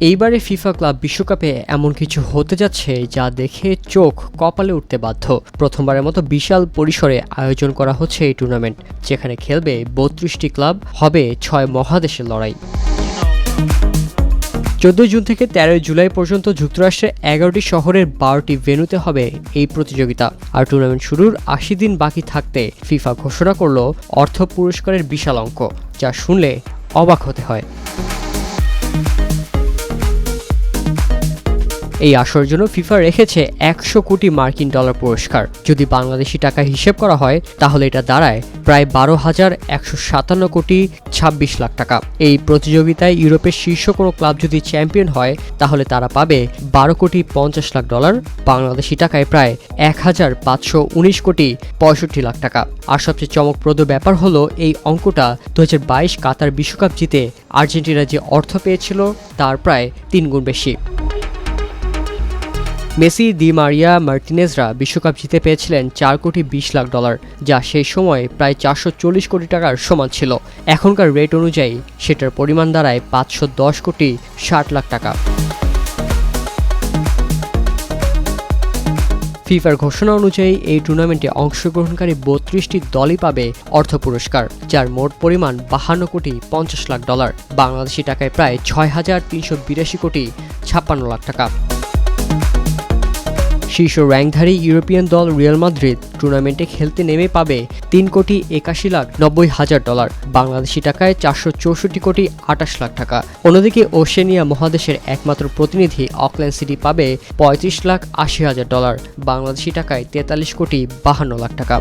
এইবারে FIFA club বিশ্বকাপে এমন কিছু হতে যাচ্ছে যা দেখে চোখ কপালে উঠতে বাধ্য। প্রথমবারের মতো বিশাল পরিসরে আয়োজন করা হচ্ছে এই টুর্নামেন্ট, যেখানে খেলবে বত্রিশটি ক্লাব, হবে ছয় মহাদেশের লড়াই। চোদ্দই জুন থেকে তেরোই জুলাই পর্যন্ত যুক্তরাষ্ট্রের এগারোটি শহরের বারোটি ভেন্যুতে হবে এই প্রতিযোগিতা। আর টুর্নামেন্ট শুরুর আশি দিন বাকি থাকতে ফিফা ঘোষণা করল অর্থ পুরস্কারের বিশাল অঙ্ক, যা শুনলে অবাক হতে হয়। এই আসরের জন্য ফিফা রেখেছে একশো কোটি মার্কিন ডলার পুরস্কার। যদি বাংলাদেশি টাকা হিসেব করা হয়, তাহলে এটা দাঁড়ায় প্রায় বারো হাজার একশো সাতান্ন কোটি ছাব্বিশ লাখ টাকা। এই প্রতিযোগিতায় ইউরোপের শীর্ষ কোনো ক্লাব যদি চ্যাম্পিয়ন হয়, তাহলে তারা পাবে বারো কোটি পঞ্চাশ লাখ ডলার, বাংলাদেশি টাকায় প্রায় এক হাজার পাঁচশো উনিশ কোটি পঁয়ষট্টি লাখ টাকা। আর সবচেয়ে চমকপ্রদ ব্যাপার হলো, এই অঙ্কটা দু হাজার বাইশ কাতার বিশ্বকাপ জিতে আর্জেন্টিনা যে অর্থ পেয়েছিল, তার প্রায় তিন গুণ বেশি। মেসি, দি মারিয়া, মার্টিনেজরা বিশ্বকাপ জিতে পেয়েছিলেন চার কোটি বিশ লাখ ডলার, যা সেই সময় প্রায় চারশো চল্লিশ কোটি টাকার সমান ছিল। এখনকার রেট অনুযায়ী সেটার পরিমাণ দাঁড়ায় পাঁচশো দশ কোটি ষাট লাখ টাকা। ফিফার ঘোষণা অনুযায়ী এই টুর্নামেন্টে অংশগ্রহণকারী বত্রিশটি দলই পাবে অর্থ পুরস্কার, যার মোট পরিমাণ বাহান্ন কোটি পঞ্চাশ লাখ ডলার। বাংলাদেশি টাকায় প্রায় ছয় হাজার তিনশো বিরাশি কোটি ছাপ্পান্ন লাখ টাকা। শীর্ষ র্যাঙ্কধারী ইউরোপিয়ান দল রিয়াল মাদ্রিদ টুর্নামেন্টে খেলতে নেমে পাবে তিন কোটি একাশি লাখ নব্বই হাজার ডলার, বাংলাদেশি টাকায় চারশো চৌষট্টি কোটি আটাশ লাখ টাকা। অন্যদিকে ওশেনিয়া মহাদেশের একমাত্র প্রতিনিধি অকল্যান্ড সিটি পাবে পঁয়ত্রিশ লাখ আশি হাজার ডলার, বাংলাদেশি টাকায় তেতাল্লিশ কোটি বাহান্ন লাখ টাকা।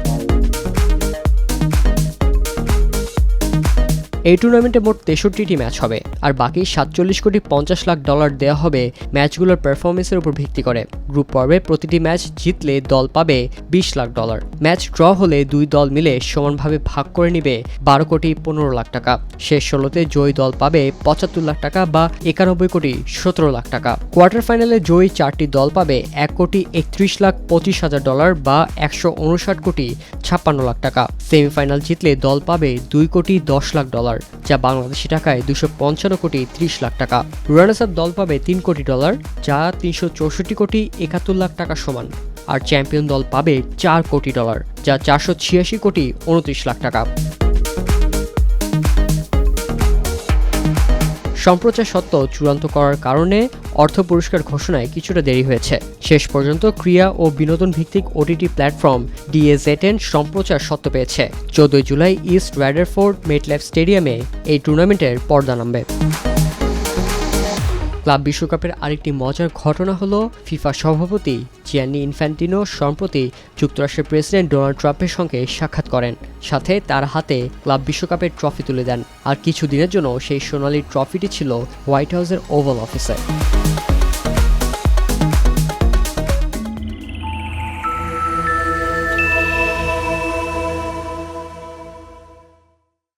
এই টুর্নামেন্টে মোট তেষট্টিটি ম্যাচ হবে, আর বাকি সাতচল্লিশ কোটি পঞ্চাশ লাখ ডলার দেওয়া হবে ম্যাচগুলোর পারফরমেন্সের উপর ভিত্তি করে। গ্রুপ পর্বে প্রতিটি ম্যাচ জিতলে দল পাবে বিশ লাখ ডলার ম্যাচ ড্র হলে দুই দল মিলে সমানভাবে ভাগ করে নিবে বারো কোটি পনেরো লাখ টাকা। শেষ ষোলোতে জয়ী দল পাবে পঁচাত্তর লাখ টাকা বা একানব্বই কোটি সতেরো লাখ টাকা। কোয়ার্টার ফাইনালে জয়ী চারটি দল পাবে এক কোটি একত্রিশ লাখ পঁচিশ হাজার ডলার বা একশো উনষাট কোটি ছাপ্পান্ন লাখ টাকা। সেমিফাইনাল জিতলে দল পাবে দুই কোটি দশ লাখ ডলার যা বাংলাদেশি টাকায় দুশো পঞ্চান্ন কোটি ত্রিশ লাখ টাকা। রানার্স আপ দল পাবে তিন কোটি ডলার, যা তিনশো চৌষট্টি কোটি একাত্তর লাখ টাকা সমান। আর চ্যাম্পিয়ন দল পাবে চার কোটি ডলার, যা চারশো ছিয়াশি কোটি উনত্রিশ লাখ টাকা। সম্প্রচার সত্ত্ব চূড়ান্ত করার কারণে অর্থ পুরস্কার ঘোষণায় কিছুটা দেরি হয়েছে। শেষ পর্যন্ত ক্রিয়া ও বিনোদন ভিত্তিক ওটিটি প্ল্যাটফর্ম ডিএজেটেন সম্প্রচার সত্ত্ব পেয়েছে। চোদ্দই জুলাই ইস্ট রাইডারফোর্ড মেটলাইফ স্টেডিয়ামে এই টুর্নামেন্টের পর্দা নামবে। ক্লাব বিশ্বকাপের আরেকটি মজার ঘটনা হলো ফিফা সভাপতি জিয়ানি ইনফ্যান্টিনো সম্প্রতি যুক্তরাষ্ট্রের প্রেসিডেন্ট ডোনাল্ড ট্রাম্পের সঙ্গে সাক্ষাৎ করেন। সাথে তার হাতে ক্লাব বিশ্বকাপের ট্রফি তুলে দেন। আর কিছু দিনের জন্য সেই সোনালি ট্রফিটি ছিল হোয়াইট হাউসের ওভাল অফিসে।